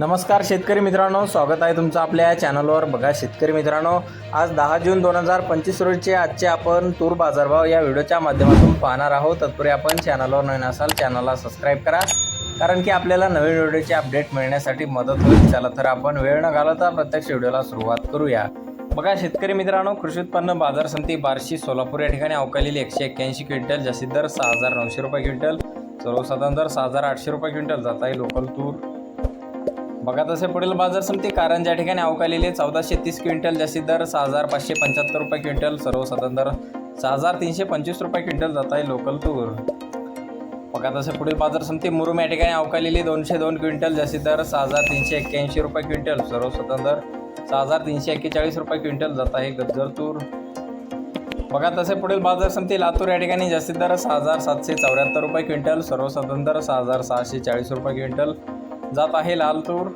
नमस्कार शेतकरी मित्रांनो स्वागत आहे तुमचं आपल्या चॅनलवर. बघा शेतकरी मित्रांनो आज दहा जून दोन हजार पंचवीस रोजीचे आजचे आपण तूर बाजारभाव या व्हिडिओच्या माध्यमातून पाहणार आहोत. तत्पूर्वी आपण चॅनलवर नवीन असाल चॅनलला सबस्क्राईब करा. कारण की आपल्याला नवीन व्हिडिओचे अपडेट मिळण्यासाठी मदत होईल. चला तर आपण वेळ न घालवता प्रत्यक्ष व्हिडिओला सुरुवात करूया. बघा शेतकरी मित्रांनो कृषी उत्पन्न बाजार समिती बार्शी सोलापूर या ठिकाणी अवकालेली एकशे एक्क्याऐंशी क्विंटल जास्तीत दर सहा हजार नऊशे रुपये क्विंटल सर्वसाधारण दर सहा हजार आठशे रुपये क्विंटल जात आहे. लोकल तूर बघा तसे पुढील बाजार समिती ज्या ठिकाणी अवकालेले चौदाशे तीस क्विंटल जास्तीत दर सहा हजार पाचशे पंच्याहत्तर रुपये क्विंटल सर्वसाधारण दर सहा हजार तीनशे पंचवीस रुपये क्विंटल जात आहे लोकल तूर. बघा तसे पुढील बाजार समिती मुरुम या ठिकाणी अवकालेली दोनशे दोन क्विंटल जास्तीत दर सहा हजार तीनशे एक्क्याऐंशी रुपये क्विंटल सर्वसाधारण दर सहा हजार तीनशे एक्केचाळीस रुपये क्विंटल जात आहे गज्जर तूर. बघा तसे पुढील बाजार समिती लातूर या ठिकाणी जास्तीत दर सहा हजार सातशे चौऱ्याहत्तर रुपये क्विंटल सर्वसाधारण दर सहा हजार सहाशे चाळीस रुपये क्विंटल जात आहे लालतूर.